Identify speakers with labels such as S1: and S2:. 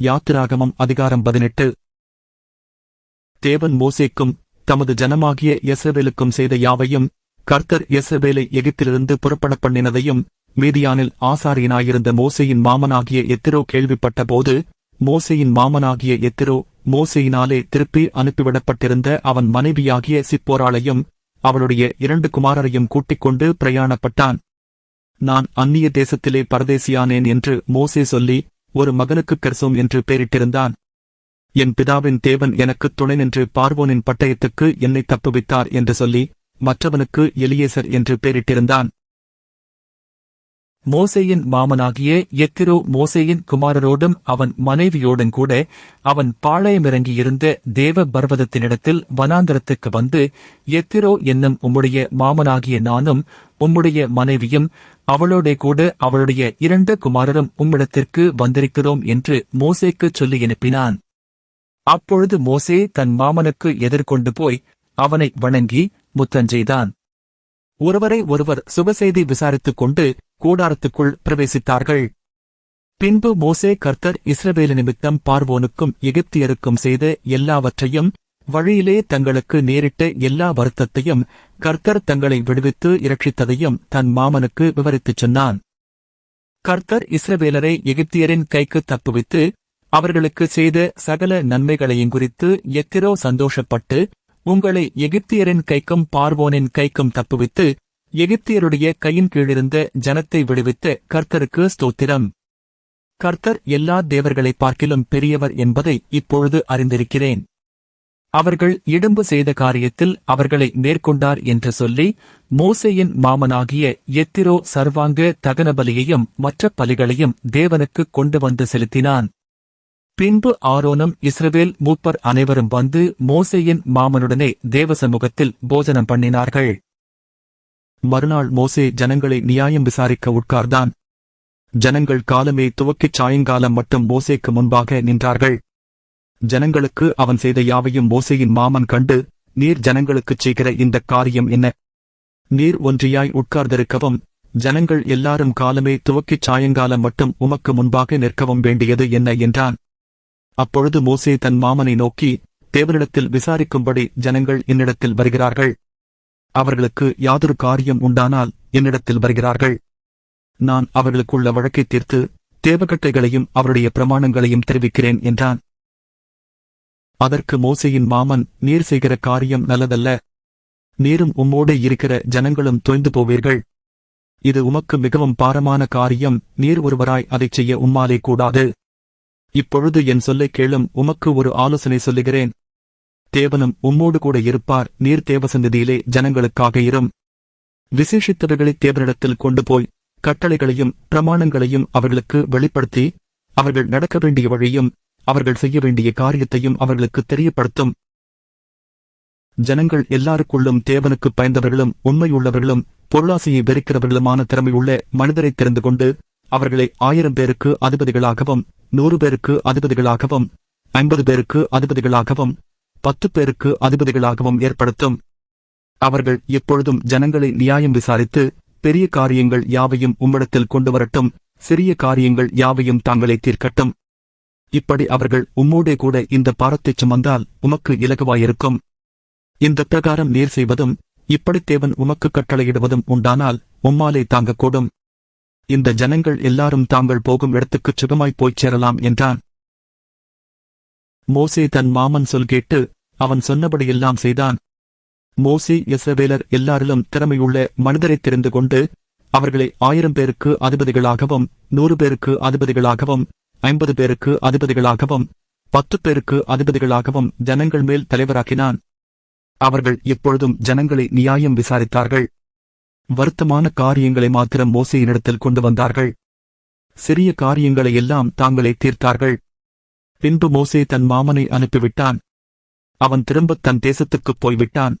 S1: யாத்திராகமம் அதிகாரம் பதினெட்டு. தேவன் மோசேக்கும் தமது ஜனமாகிய எசவேலுக்கும் செய்த யாவையும் கர்த்தர் எசவேலை எகிப்திலிருந்து புறப்படப் பண்ணினதையும் மீதியானில் ஆசாரியனாயிருந்த மோசையின் மாமனாகிய எத்திரோ கேள்விப்பட்ட போது மோசையின் மாமனாகிய எத்திரோ மோசையினாலே திருப்பி அனுப்பிவிடப்பட்டிருந்த அவன் மனைவியாகிய சிப்போராளையும் அவளுடைய இரண்டு குமாரரையும் கூட்டிக் கொண்டு பிரயாணப்பட்டான். நான் அந்நிய தேசத்திலே பரதேசியானேன் என்று மோசே சொல்லி ஒரு மகனுக்கு கெர்சோம் என்று பெயரிட்டிருந்தான். என் பிதாவின் தேவன் எனக்கு துணை நின்று பார்வோனின் பட்டயத்துக்கு என்னை தப்புவித்தார் என்று சொல்லி மற்றவனுக்கு எலியேசர் என்று பெயரிட்டிருந்தான். மோசேயின் மாமனாகிய எத்திரோ மோசேயின் குமாரரோடும் அவன் மனைவியோடும் கூட அவன் பாளையமிறங்கியிருந்த தேவ பர்வதத்தினிடத்தில் வனாந்தரத்துக்கு வந்து எத்திரோ என்னும் உம்முடைய மாமனாகிய நானும் உம்முடைய மனைவியும் அவளோட கூட அவளுடைய இரண்டு குமாரரும் உம்மிடத்திற்கு வந்திருக்கிறோம் என்று மோசேக்குச் சொல்லி அனுப்பினான். அப்பொழுது மோசே தன் மாமனுக்கு எதிர்கொண்டு போய் அவனை வணங்கி முத்தஞ்செய்தான் ஒருவரை ஒருவர் சுபசெய்தி விசாரித்துக் கொண்டு கூடாரத்துக்குள் பிரவேசித்தார்கள். பின்பு மோசே கர்த்தர் இஸ்ரவேலு நிமித்தம் பார்வோனுக்கும் எகிப்தியருக்கும் செய்த எல்லாவற்றையும் வழியிலே தங்களுக்கு நேரிட்ட எல்லா வருத்தத்தையும் கர்த்தர் தங்களை விடுவித்து இரட்சித்ததையும் தன் மாமனுக்கு விவரித்துச் சொன்னான். கர்த்தர் இஸ்ரவேலரை எகிப்தியரின் கைக்கு தப்புவித்து அவர்களுக்கு செய்த சகல நன்மைகளையும் குறித்து எத்திரோ சந்தோஷப்பட்டு உங்களை எகிப்தியரின் கைக்கும் பார்வோனின் கைக்கும் தப்புவித்து எகிப்தியருடைய கையின் கீழிருந்த ஜனத்தை விடுவித்த கர்த்தருக்கு ஸ்தோத்திரம். கர்த்தர் எல்லா தேவர்களைப் பார்க்கிலும் பெரியவர் என்பதை இப்பொழுது அறிந்திருக்கிறேன். அவர்கள் இடும்பு செய்த காரியத்தில் அவர்களை மேற்கொண்டார் என்று சொல்லி மோசையின் மாமனாகிய எத்திரோ சர்வாங்க தகனபலியையும் மற்ற பலிகளையும் தேவனுக்கு கொண்டு வந்து செலுத்தினான். பின்பு ஆரோனும் இஸ்ரவேல் மூப்பர் அனைவரும் வந்து மோசையின் மாமனுடனே தேவசமூகத்தில் போஜனம் பண்ணினார்கள். மறுநாள் மோசே ஜனங்களை நியாயம் விசாரிக்க உட்கார்ந்தான். ஜனங்கள் காலமே துவக்கிச் சாயங்காலம் மட்டும் மோசேக்கு முன்பாக நின்றார்கள். ஜனங்களுக்கு அவன் செய்த யாவையும் மோசேயின் மாமன் கண்டு நீர் ஜனங்களுக்குச் செய்கிற இந்தக் காரியம் என்ன? நீர் ஒன்றியாய் உட்கார்ந்திருக்கவும் ஜனங்கள் எல்லாரும் காலமே துவக்கிச் சாயங்காலம் மட்டும் உமக்கு முன்பாக நிற்கவும் வேண்டியது என்ன? என்றான். அப்பொழுது மோசே தன் மாமனை நோக்கி தேவனிடத்தில் விசாரிக்கும்படி ஜனங்கள் என்னிடத்தில் வருகிறார்கள். அவர்களுக்கு யாதொரு காரியம் உண்டானால் என்னிடத்தில் வருகிறார்கள். நான் அவர்களுக்குள்ள வழக்கை தீர்த்து தேவகட்டைகளையும் அவருடைய பிரமாணங்களையும் தெரிவிக்கிறேன் என்றான். அதற்கு மோசையின் மாமன் நீர் செய்கிற காரியம் நல்லதல்ல. நீரும் உம்மோடு இருக்கிற ஜனங்களும் தொய்ந்து போவீர்கள். இது உமக்கு மிகவும் பாரமான காரியம். நீர் ஒருவராய் அதைச் செய்ய உம்மாலே கூடாது. இப்பொழுது என் சொல்லை கேளும். உமக்கு ஒரு ஆலோசனை சொல்லுகிறேன். தேவனும் உம்மோடு கூட இருப்பார். நீர் தேவசந்ததியிலே ஜனங்களுக்காக இரும். விசேஷித்தவர்களை தேவனிடத்தில் கொண்டு போய் கட்டளைகளையும் பிரமாணங்களையும் அவர்களுக்கு வெளிப்படுத்தி அவர்கள் நடக்க வேண்டிய வழியும் அவர்கள் செய்ய வேண்டிய காரியத்தையும் அவர்களுக்கு தெரியப்படுத்தும். ஜனங்கள் எல்லாருக்குள்ளும் தேவனுக்கு பயந்தவர்களும் உண்மையுள்ளவர்களும் பொருளாசையை வெறுக்கிறவர்களுமான திறமையுள்ள மனிதரை தெரிந்து கொண்டு அவர்களை ஆயிரம் பேருக்கு அதிபதிகளாகவும் நூறு பேருக்கு அதிபதிகளாகவும் ஐம்பது பேருக்கு அதிபதிகளாகவும் பத்து பேருக்கு அதிபதிகளாகவும் ஏற்படுத்தும். அவர்கள் எப்பொழுதும் ஜனங்களை நியாயம் விசாரித்து பெரிய காரியங்கள் யாவையும் உம்மிடத்தில் கொண்டு வரட்டும் சிறிய காரியங்கள் யாவையும் தாங்களே தீர்க்கட்டும். இப்படி அவர்கள் உம்மோடே கூட இந்த பாரத்தைச் சுமந்தால் உமக்கு இலகுவாயிருக்கும். இந்த பிரகாரம் நீர் செய்வதும் இப்படி தேவன் உமக்கு கட்டளையிடுவதும் உண்டானால் உம்மாலே தாங்கக்கூடும். இந்த ஜனங்கள் எல்லாரும் தாங்கள் போகும் இடத்துக்குச் சுகமாய் போய்ச் சேரலாம் என்றான். மோசே தன் மாமன் சொல் கேட்டு அவன் சொன்னபடியெல்லாம் செய்தான். மோசே இஸ்ரவேலர் எல்லாரிலும் திறமையுள்ள மனிதரைத் தெரிந்து கொண்டு அவர்களை ஆயிரம் பேருக்கு அதிபதிகளாகவும் நூறு பேருக்கு அதிபதிகளாகவும் ஐம்பது பேருக்கு அதிபதிகளாகவும் பத்து பேருக்கு அதிபதிகளாகவும் ஜனங்கள் மேல் தலைவராக்கினான். அவர்கள் எப்பொழுதும் ஜனங்களை நியாயம் விசாரித்தார்கள். வருத்தமான காரியங்களை மாத்திரம் மோசையினிடத்தில் கொண்டு வந்தார்கள். சிறிய காரியங்களை எல்லாம் தாங்களே தீர்த்தார்கள். பின்பு மோசே தன் மாமனை அனுப்பிவிட்டான். அவன் திரும்பத் தன் தேசத்துக்குப் போய்விட்டான்.